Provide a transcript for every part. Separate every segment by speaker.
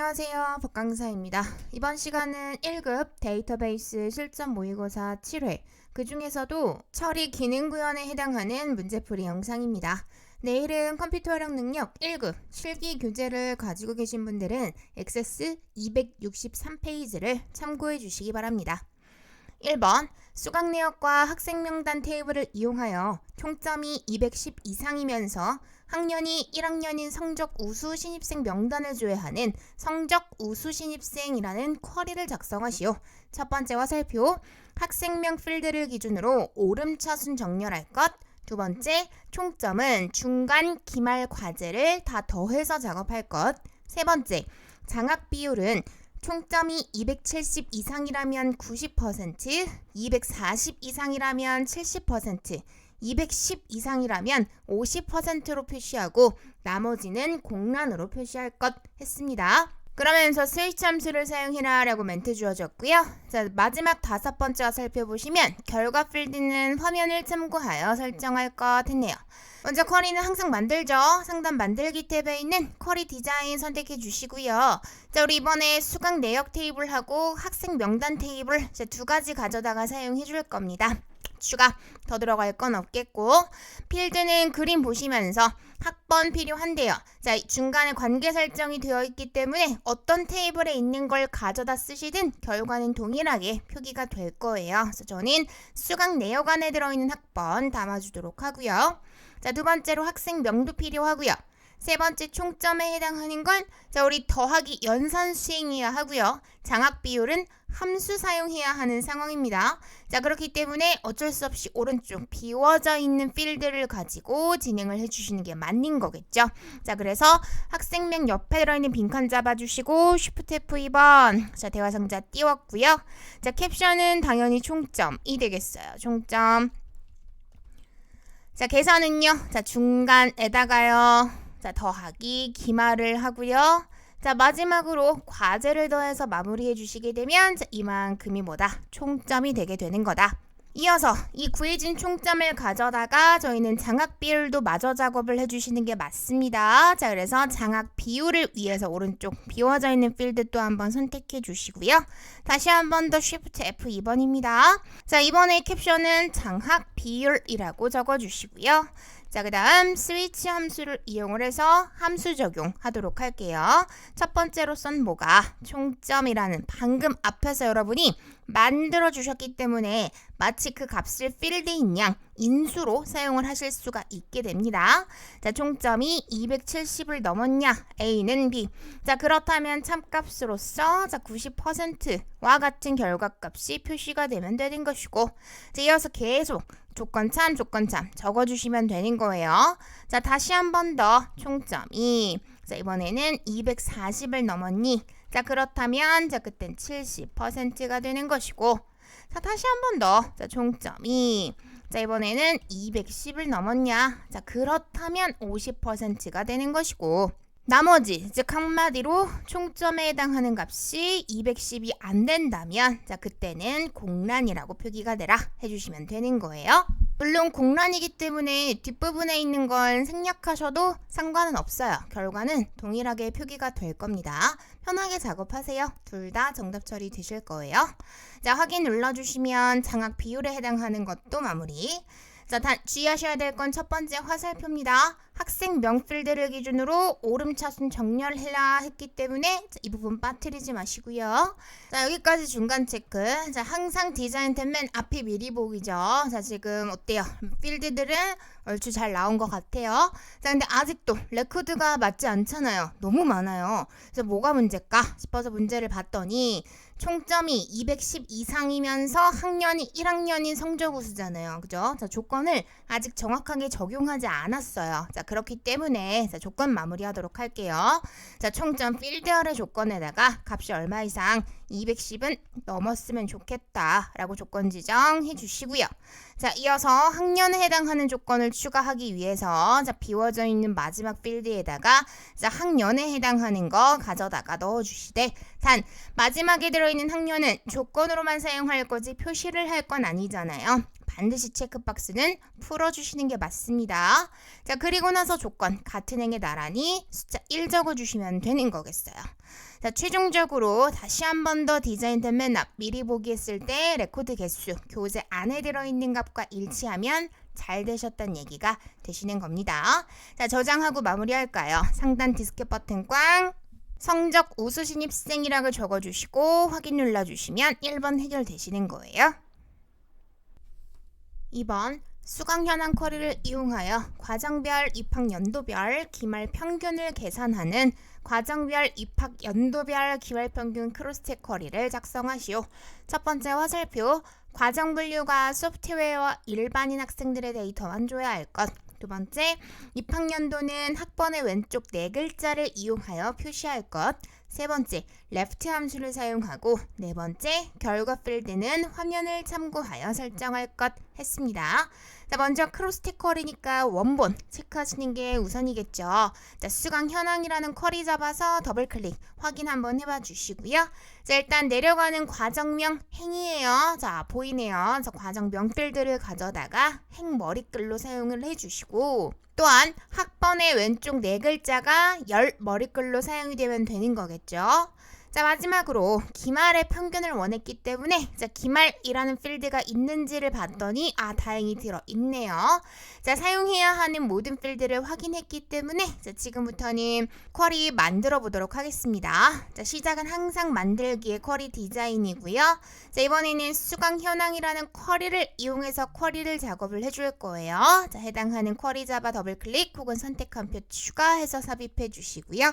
Speaker 1: 안녕하세요. 박강사입니다. 이번 시간은 1급 데이터베이스 실전 모의고사 7회, 그 중에서도 처리 기능 구현에 해당하는 문제풀이 영상입니다. 내일은 컴퓨터 활용 능력 1급 실기 교재를 가지고 계신 분들은 액세스 263페이지를 참고해 주시기 바랍니다. 1번 수강 내역과 학생 명단 테이블을 이용하여 총점이 210 이상이면서 학년이 1학년인 성적 우수 신입생 명단을 조회하는 성적 우수 신입생이라는 쿼리를 작성하시오. 첫 번째 화살표 학생명 필드를 기준으로 오름차순 정렬할 것. 두 번째 총점은 중간 기말 과제를 다 더해서 작업할 것. 세 번째 장학 비율은 총점이 270 이상이라면 90%, 240 이상이라면 70%, 210 이상이라면 50%로 표시하고 나머지는 공란으로 표시할 것 했습니다. 그러면서 스위치 함수를 사용해라 라고 멘트 주어졌고요. 자, 마지막 다섯 번째와 살펴보시면 결과 필드는 화면을 참고하여 설정할 것 했네요. 먼저 쿼리는 항상 만들죠. 상단 만들기 탭에 있는 쿼리 디자인 선택해 주시고요. 자, 우리 이번에 수강 내역 테이블하고 학생 명단 테이블 두 가지 가져다가 사용해 줄 겁니다. 추가 더 들어갈 건 없겠고 필드는 그림 보시면서 학번 필요한데요. 자 중간에 관계 설정이 되어 있기 때문에 어떤 테이블에 있는 걸 가져다 쓰시든 결과는 동일하게 표기가 될 거예요. 그래서 저는 수강 내역 안에 들어있는 학번 담아주도록 하고요. 자두 번째로 학생 명도 필요하고요. 세 번째 총점에 해당하는 건 자, 우리 더하기 연산 수행해야 하고요. 장학 비율은 함수 사용해야 하는 상황입니다. 자, 그렇기 때문에 어쩔 수 없이 오른쪽 비워져 있는 필드를 가지고 진행을 해주시는 게 맞는 거겠죠. 자, 그래서 학생명 옆에 들어있는 빈칸 잡아주시고 Shift F2번 자, 대화 상자 띄웠고요. 자, 캡션은 당연히 총점이 되겠어요. 총점. 자, 계산은요. 자, 중간에다가요. 자, 더하기 기말을 하고요. 자, 마지막으로 과제를 더해서 마무리해 주시게 되면 자, 이만큼이 뭐다? 총점이 되게 되는 거다. 이어서 이 구해진 총점을 가져다가 저희는 장학 비율도 마저 작업을 해주시는 게 맞습니다. 자, 그래서 장학 비율을 위해서 오른쪽 비워져 있는 필드 또 한번 선택해 주시고요. 다시 한 번 더 Shift F2번입니다. 자, 이번에 캡션은 장학 비율이라고 적어 주시고요. 자, 그 다음 스위치 함수를 이용을 해서 함수 적용하도록 할게요. 첫 번째로선 뭐가 총점이라는 방금 앞에서 여러분이 만들어 주셨기 때문에 마치 그 값을 필드인 양 인수로 사용을 하실 수가 있게 됩니다. 자, 총점이 270을 넘었냐? A는 B. 자, 그렇다면 참값으로서 자, 90%와 같은 결과값이 표시가 되면 되는 것이고 자, 이어서 계속 조건 참, 조건 참 적어주시면 되는 거예요. 자, 다시 한 번 더 총점이 자, 이번에는 240을 넘었니? 자, 그렇다면 자, 그땐 70%가 되는 것이고 자, 다시 한 번 더. 자, 총점이 자, 이번에는 210을 넘었냐? 자, 그렇다면 50%가 되는 것이고 나머지 즉 한마디로 총점에 해당하는 값이 210이 안 된다면 자 그때는 공란이라고 표기가 되라 해주시면 되는 거예요. 물론 공란이기 때문에 뒷부분에 있는 건 생략하셔도 상관은 없어요. 결과는 동일하게 표기가 될 겁니다. 편하게 작업하세요. 둘 다 정답 처리 되실 거예요. 자 확인 눌러주시면 장학 비율에 해당하는 것도 마무리. 자, 단 주의하셔야 될 건 첫 번째 화살표입니다. 학생 명필드를 기준으로 오름차순 정렬해라 했기 때문에 자, 이 부분 빠뜨리지 마시고요. 자, 여기까지 중간 체크. 자, 항상 디자인 탭맨 앞에 미리 보기죠. 자, 지금 어때요? 필드들은 얼추 잘 나온 것 같아요. 자, 근데 아직도 레코드가 맞지 않잖아요. 너무 많아요. 그래서 뭐가 문제일까 싶어서 문제를 봤더니 총점이 210 이상이면서 학년이 1학년인 성적 우수잖아요. 그죠? 자, 조건을 아직 정확하게 적용하지 않았어요. 자, 그렇기 때문에 자, 조건 마무리하도록 할게요. 자, 총점 필드 아래 조건에다가 값이 얼마 이상 210은 넘었으면 좋겠다라고 조건 지정해 주시고요. 자, 이어서 학년에 해당하는 조건을 추가하기 위해서 자, 비워져 있는 마지막 필드에다가 자, 학년에 해당하는 거 가져다가 넣어 주시되 단 마지막에 들어 있는 학년은 조건으로만 사용할 거지 표시를 할 건 아니잖아요. 반드시 체크박스는 풀어주시는 게 맞습니다. 자, 그리고 나서 조건 같은 행에 나란히 숫자 1 적어주시면 되는 거겠어요. 자, 최종적으로 다시 한 번 더 디자인된 맨 앞 미리 보기 했을 때 레코드 개수 교재 안에 들어있는 값과 일치하면 잘 되셨다는 얘기가 되시는 겁니다. 자, 저장하고 마무리할까요? 상단 디스켓 버튼 꽝. 성적 우수 신입생이라고 적어주시고 확인 눌러주시면 1번 해결되시는 거예요. 2번 수강 현황 쿼리를 이용하여 과정별 입학 연도별 기말 평균을 계산하는 과정별 입학 연도별 기말 평균 크로스체 쿼리를 작성하시오. 첫 번째 화살표 과정 분류가 소프트웨어와 일반인 학생들의 데이터만 줘야 할 것. 두 번째, 입학 연도는 학번의 왼쪽 네 글자를 이용하여 표시할 것. 세 번째, left 함수를 사용하고 네 번째, 결과 필드는 화면을 참고하여 설정할 것 했습니다. 자, 먼저 크로스텍 쿼리니까 원본 체크하시는 게 우선이겠죠. 자, 수강 현황이라는 쿼리 잡아서 더블 클릭 확인 한번 해봐 주시고요. 자, 일단 내려가는 과정명 행이에요. 자, 보이네요. 그래서 과정명 필드를 가져다가 행 머리글로 사용을 해 주시고 또한 학번의 왼쪽 네 글자가 열 머리글로 사용이 되면 되는 거겠죠. 자 마지막으로 기말의 평균을 원했기 때문에 자 기말이라는 필드가 있는지를 봤더니 아 다행히 들어 있네요. 자 사용해야 하는 모든 필드를 확인했기 때문에 자 지금부터는 쿼리 만들어 보도록 하겠습니다. 자 시작은 항상 만들기의 쿼리 디자인이고요. 자 이번에는 수강 현황이라는 쿼리를 이용해서 쿼리를 작업을 해줄 거예요. 자 해당하는 쿼리 잡아 더블 클릭 혹은 선택한 표 추가해서 삽입해 주시고요.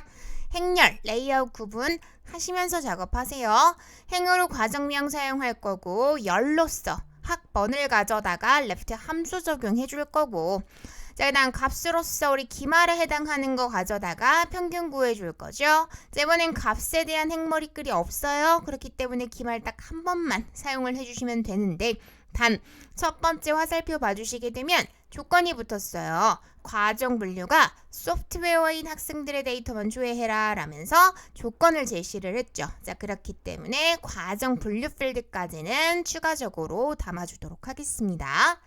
Speaker 1: 행렬, 레이아웃 구분 하시면서 작업하세요. 행으로 과정명 사용할 거고 열로써 학번을 가져다가 레프트 함수 적용해 줄 거고 자, 그다음 값으로서 우리 기말에 해당하는 거 가져다가 평균 구해 줄 거죠. 자, 이번엔 값에 대한 행머리글이 없어요. 그렇기 때문에 기말 딱 한 번만 사용을 해주시면 되는데 단 첫 번째 화살표 봐주시게 되면 조건이 붙었어요. 과정 분류가 소프트웨어인 학생들의 데이터만 조회해라 라면서 조건을 제시를 했죠. 자, 그렇기 때문에 과정 분류 필드까지는 추가적으로 담아주도록 하겠습니다.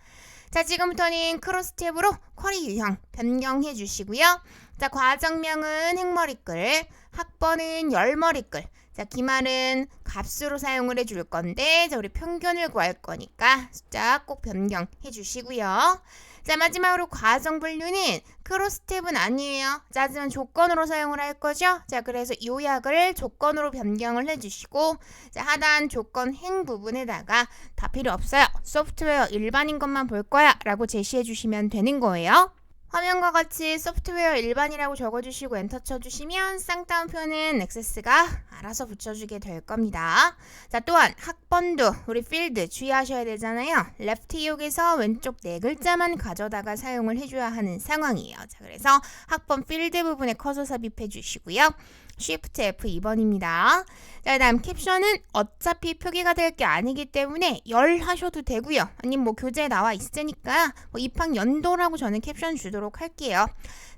Speaker 1: 자, 지금부터는 크로스 탭으로 쿼리 유형 변경해 주시고요. 자, 과정명은 행머리글, 학번은 열머리글, 자, 기말은 값으로 사용을 해 줄 건데, 자, 우리 평균을 구할 거니까 숫자 꼭 변경해 주시고요. 자, 마지막으로 과정 분류는 크로스텝은 아니에요. 자, 하지만 조건으로 사용을 할 거죠. 자, 그래서 요약을 조건으로 변경을 해주시고, 자, 하단 조건 행 부분에다가 다 필요 없어요. 소프트웨어 일반인 것만 볼 거야. 라고 제시해 주시면 되는 거예요. 화면과 같이 소프트웨어 일반이라고 적어주시고 엔터 쳐주시면 쌍따옴표는 엑세스가 알아서 붙여주게 될 겁니다. 자 또한 학번도 우리 필드 주의하셔야 되잖아요. 레프트 이용에서 왼쪽 네 글자만 가져다가 사용을 해줘야 하는 상황이에요. 자 그래서 학번 필드 부분에 커서 삽입해 주시고요. Shift F2번입니다. 자, 다음 캡션은 어차피 표기가 될 게 아니기 때문에 열 하셔도 되고요. 아니면 뭐 교재에 나와 있으니까 뭐 입학 연도라고 저는 캡션 주도록 할게요.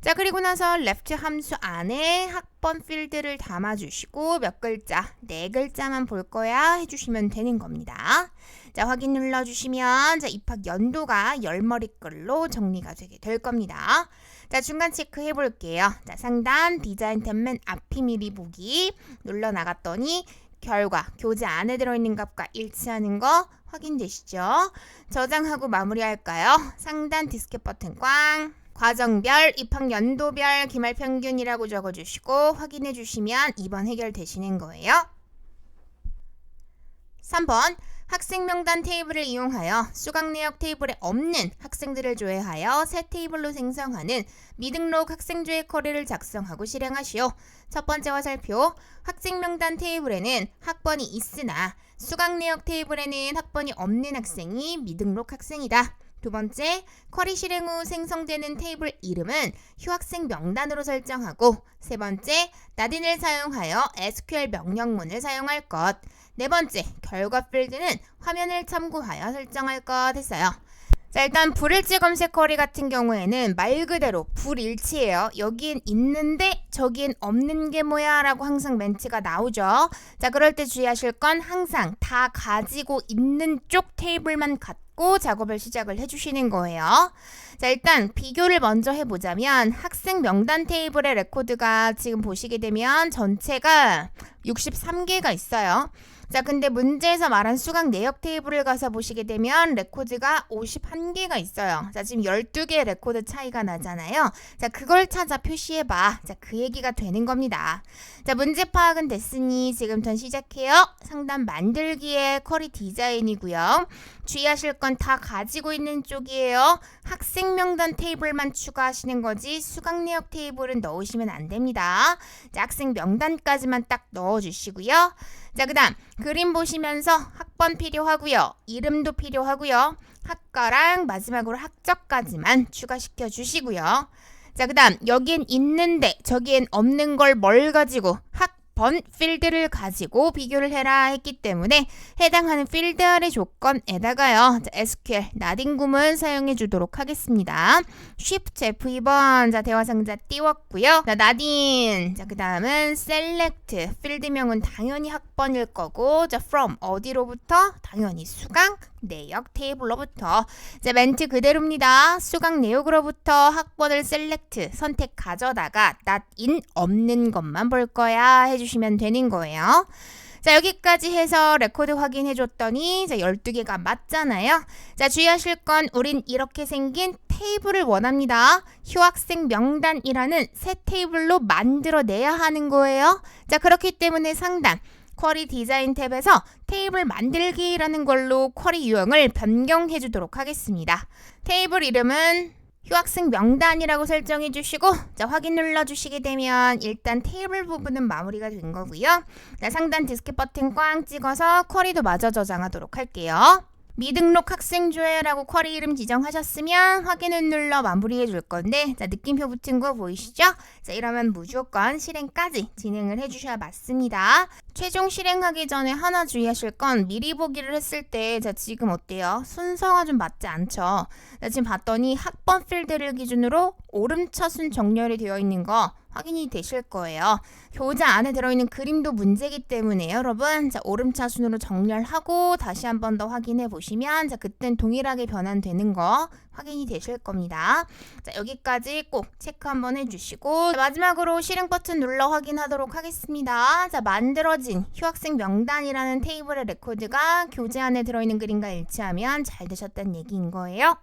Speaker 1: 자, 그리고 나서 left 함수 안에 학번 필드를 담아주시고 몇 글자, 네 글자만 볼 거야 해주시면 되는 겁니다. 자, 확인 눌러주시면 자, 입학 연도가 열머리글로 정리가 되게 될 겁니다. 자, 중간 체크 해 볼게요. 자, 상단 디자인 탭맨 앞이 미리 보기 눌러 나갔더니 결과 교재 안에 들어있는 값과 일치하는 거 확인되시죠? 저장하고 마무리할까요? 상단 디스켓 버튼 꽝. 과정별, 입학 연도별, 기말 평균이라고 적어주시고 확인해 주시면 2번 해결되시는 거예요. 3번 학생 명단 테이블을 이용하여 수강 내역 테이블에 없는 학생들을 조회하여 새 테이블로 생성하는 미등록 학생 조회 쿼리를 작성하고 실행하시오. 첫 번째 화살표 학생 명단 테이블에는 학번이 있으나 수강 내역 테이블에는 학번이 없는 학생이 미등록 학생이다. 두 번째, 쿼리 실행 후 생성되는 테이블 이름은 휴학생 명단으로 설정하고 세 번째, 나딘을 사용하여 SQL 명령문을 사용할 것. 네 번째, 결과 필드는 화면을 참고하여 설정할 것 했어요. 자, 일단 불일치 검색 쿼리 같은 경우에는 말 그대로 불일치예요. 여긴 있는데 저긴 없는 게 뭐야 라고 항상 멘트가 나오죠. 자, 그럴 때 주의하실 건 항상 다 가지고 있는 쪽 테이블만 갖고 하시고 작업을 시작을 해주시는 거예요. 자, 일단 비교를 먼저 해보자면 학생 명단 테이블의 레코드가 지금 보시게 되면 전체가 63개가 있어요. 자, 근데 문제에서 말한 수강 내역 테이블을 가서 보시게 되면 레코드가 51개가 있어요. 자, 지금 12개의 레코드 차이가 나잖아요. 자, 그걸 찾아 표시해봐. 자, 그 얘기가 되는 겁니다. 자, 문제 파악은 됐으니 지금부터 시작해요. 상단 만들기의 쿼리 디자인이고요. 주의하실 건 다 가지고 있는 쪽이에요. 학생 명단 테이블만 추가하시는 거지 수강 내역 테이블은 넣으시면 안 됩니다. 자, 학생 명단까지만 딱 넣어주시고요. 자, 그 다음 그림 보시면서 학번 필요하고요. 이름도 필요하고요. 학과랑 마지막으로 학적까지만 추가시켜 주시고요. 자, 그 다음 여기엔 있는데 저기엔 없는 걸 뭘 가지고 학 번 필드를 가지고 비교를 해라 했기 때문에 해당하는 필드 아래 조건에다가요. 자, SQL 나딘 구문 사용해 주도록 하겠습니다. Shift F2번 자 대화 상자 띄웠고요. 자 나딘 자 그다음은 Select 필드명은 당연히 학번일 거고 자 From 어디로부터 당연히 수강 내역 테이블로부터 자 멘트 그대로입니다. 수강 내역으로부터 학번을 셀렉트 선택 가져다가 in 없는 것만 볼 거야 해주시면 되는 거예요. 자 여기까지 해서 레코드 확인해 줬더니 자 12개가 맞잖아요. 자 주의하실 건 우린 이렇게 생긴 테이블을 원합니다. 휴학생 명단이라는 새 테이블로 만들어내야 하는 거예요. 자 그렇기 때문에 상단 쿼리 디자인 탭에서 테이블 만들기라는 걸로 쿼리 유형을 변경해 주도록 하겠습니다. 테이블 이름은 휴학생 명단이라고 설정해 주시고 자 확인 눌러 주시게 되면 일단 테이블 부분은 마무리가 된 거고요. 자 상단 디스켓 버튼 꽝 찍어서 쿼리도 마저 저장하도록 할게요. 미등록 학생조회라고 쿼리 이름 지정하셨으면 확인을 눌러 마무리해 줄 건데 자 느낌표 붙은 거 보이시죠? 자 이러면 무조건 실행까지 진행을 해주셔야 맞습니다. 최종 실행하기 전에 하나 주의하실 건 미리 보기를 했을 때 자 지금 어때요? 순서가 좀 맞지 않죠? 자 지금 봤더니 학번 필드를 기준으로 오름차순 정렬이 되어 있는 거 확인이 되실 거예요. 교재 안에 들어있는 그림도 문제기 때문에 여러분 자 오름차 순으로 정렬하고 다시 한 번 더 확인해 보시면 자 그땐 동일하게 변환되는 거 확인이 되실 겁니다. 자 여기까지 꼭 체크 한번 해주시고 자, 마지막으로 실행 버튼 눌러 확인하도록 하겠습니다. 자 만들어진 휴학생 명단이라는 테이블의 레코드가 교재 안에 들어있는 그림과 일치하면 잘 되셨다는 얘기인 거예요.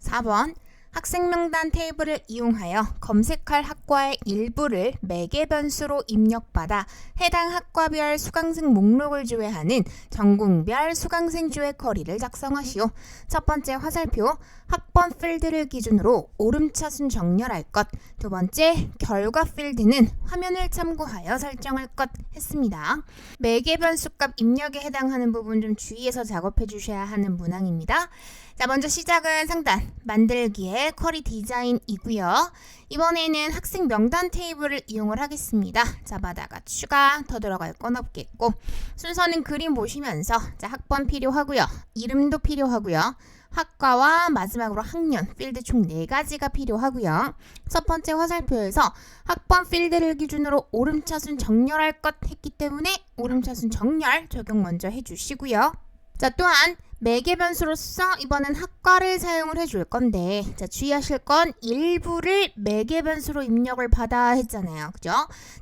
Speaker 1: 4번 학생 명단 테이블을 이용하여 검색할 학과의 일부를 매개 변수로 입력받아 해당 학과별 수강생 목록을 조회하는 전공별 수강생 조회 쿼리를 작성하시오. 첫 번째 화살표 학번 필드를 기준으로 오름차순 정렬할 것. 두 번째 결과 필드는 화면을 참고하여 설정할 것 했습니다. 매개 변수 값 입력에 해당하는 부분 좀 주의해서 작업해 주셔야 하는 문항입니다. 자, 먼저 시작은 상단 만들기의 쿼리 디자인이고요. 이번에는 학생 명단 테이블을 이용을 하겠습니다. 자, 바다가 추가 더 들어갈 건 없겠고 순서는 그림 보시면서 자, 학번 필요하고요. 이름도 필요하고요. 학과와 마지막으로 학년 필드 총 4가지가 필요하고요. 첫 번째 화살표에서 학번 필드를 기준으로 오름차순 정렬할 것 했기 때문에 오름차순 정렬 적용 먼저 해주시고요. 자 또한 매개 변수로서 이번엔 학과를 사용을 해줄 건데 자 주의하실 건 일부를 매개 변수로 입력을 받아 했잖아요. 그죠?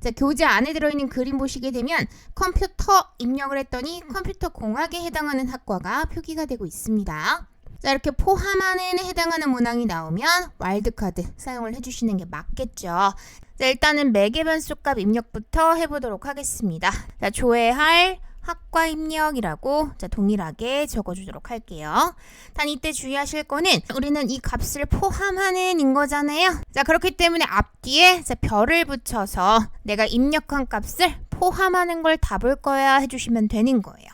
Speaker 1: 자 교재 안에 들어있는 그림 보시게 되면 컴퓨터 입력을 했더니 컴퓨터 공학에 해당하는 학과가 표기가 되고 있습니다. 자 이렇게 포함안에 해당하는 문항이 나오면 와일드카드 사용을 해주시는 게 맞겠죠? 자 일단은 매개 변수 값 입력부터 해보도록 하겠습니다. 자 조회할 학과 입력이라고 자, 동일하게 적어주도록 할게요. 단 이때 주의하실 거는 우리는 이 값을 포함하는 인 거잖아요. 자 그렇기 때문에 앞뒤에 자, 별을 붙여서 내가 입력한 값을 포함하는 걸 다 볼 거야 해주시면 되는 거예요.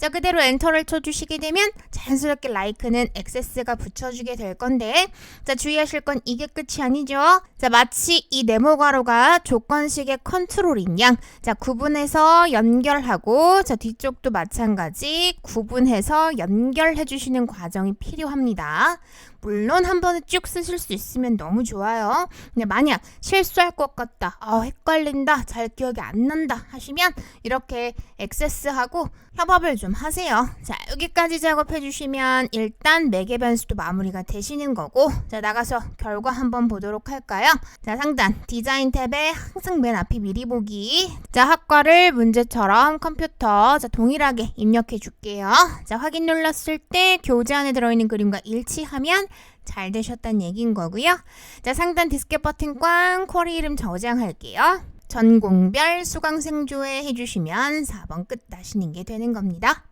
Speaker 1: 자 그대로 엔터를 쳐주시게 되면 자연스럽게 라이크는 액세스가 붙여주게 될 건데 자 주의하실 건 이게 끝이 아니죠? 자 마치 이 네모 가로가 조건식의 컨트롤인 양 자 구분해서 연결하고 자 뒤쪽도 마찬가지 구분해서 연결해 주시는 과정이 필요합니다 물론 한 번에 쭉 쓰실 수 있으면 너무 좋아요. 근데 만약 실수할 것 같다, 아, 헷갈린다, 잘 기억이 안 난다 하시면 이렇게 액세스하고 협업을 좀 하세요. 자, 여기까지 작업해 주시면 일단 매개 변수도 마무리가 되시는 거고 자, 나가서 결과 한번 보도록 할까요? 자, 상단 디자인 탭에 항상 맨 앞이 미리 보기. 자, 학과를 문제처럼 컴퓨터 자, 동일하게 입력해 줄게요. 자, 확인 눌렀을 때 교재 안에 들어있는 그림과 일치하면 잘 되셨다는 얘기인 거고요. 자, 상단 디스켓 버튼 꽝 쿼리 이름 저장할게요. 전공별 수강생 조회 해주시면 4번 끝 나시는 게 되는 겁니다.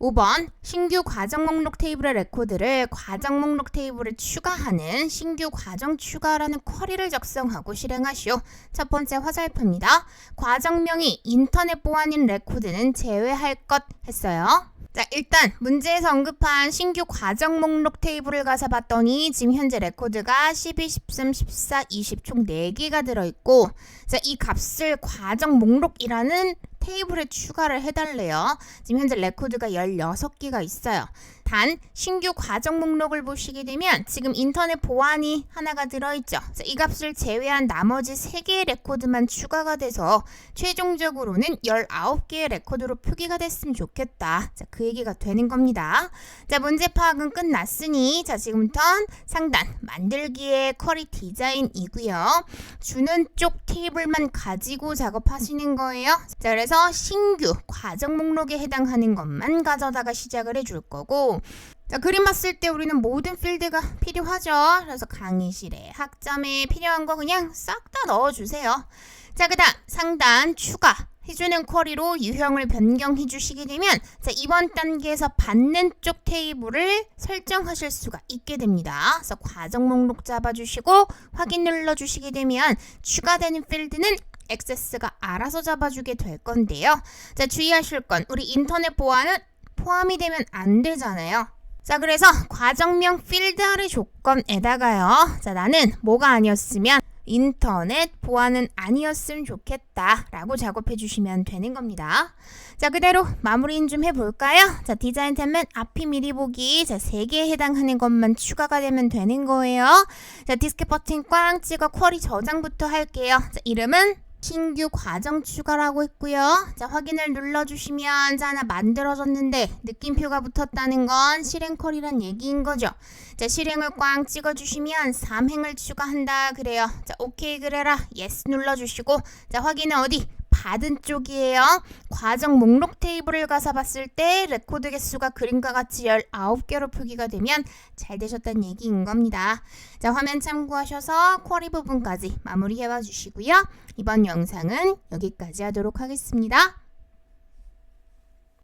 Speaker 1: 5번 신규 과정 목록 테이블의 레코드를 과정 목록 테이블에 추가하는 신규 과정 추가라는 쿼리를 작성하고 실행하시오. 첫 번째 화살표입니다. 과정명이 인터넷 보안인 레코드는 제외할 것 했어요. 자, 일단 문제에서 언급한 신규 과정 목록 테이블을 가서 봤더니 지금 현재 레코드가 12, 13, 14, 20 총 4개가 들어있고 자, 이 값을 과정 목록이라는 테이블에 추가를 해달래요. 지금 현재 레코드가 16개가 있어요. 단 신규 과정 목록을 보시게 되면 지금 인터넷 보안이 하나가 들어있죠. 자, 이 값을 제외한 나머지 3개의 레코드만 추가가 돼서 최종적으로는 19개의 레코드로 표기가 됐으면 좋겠다. 자, 그 얘기가 되는 겁니다. 자, 문제 파악은 끝났으니 자, 지금부터 상단 만들기의 쿼리 디자인이고요. 주는 쪽 테이블만 가지고 작업하시는 거예요. 자, 그래서 신규 과정 목록에 해당하는 것만 가져다가 시작을 해줄 거고 자, 그림 봤을 때 우리는 모든 필드가 필요하죠. 그래서 강의실에 학점에 필요한 거 그냥 싹 다 넣어주세요. 자, 그 다음 상단 추가 해주는 쿼리로 유형을 변경해 주시게 되면 자, 이번 단계에서 받는 쪽 테이블을 설정하실 수가 있게 됩니다. 그래서 과정 목록 잡아주시고 확인 눌러주시게 되면 추가되는 필드는 액세스가 알아서 잡아주게 될 건데요. 자, 주의하실 건 우리 인터넷 보안은 포함이 되면 안 되잖아요. 자, 그래서 과정명 필드 아래 조건에다가요. 자, 나는 뭐가 아니었으면 인터넷 보안은 아니었으면 좋겠다 라고 작업해 주시면 되는 겁니다. 자 그대로 마무리 좀 해볼까요? 자 디자인 탭은 앞이 미리 보기 자 3개에 해당하는 것만 추가가 되면 되는 거예요. 자 디스켓 버튼 꽝 찍어 쿼리 저장부터 할게요. 자 이름은 신규 과정 추가라고 했고요. 자, 확인을 눌러주시면 자, 하나 만들어졌는데 느낌표가 붙었다는 건 실행 컬이란 얘기인 거죠. 자, 실행을 꽝 찍어주시면 3행을 추가한다 그래요. 자, 오케이 그래라. 예스 눌러주시고 자, 확인은 어디? 받은 쪽이에요. 과정 목록 테이블을 가서 봤을 때 레코드 개수가 그림과 같이 19개로 표기가 되면 잘 되셨다는 얘기인 겁니다. 자, 화면 참고하셔서 쿼리 부분까지 마무리해 봐 주시고요. 이번 영상은 여기까지 하도록 하겠습니다.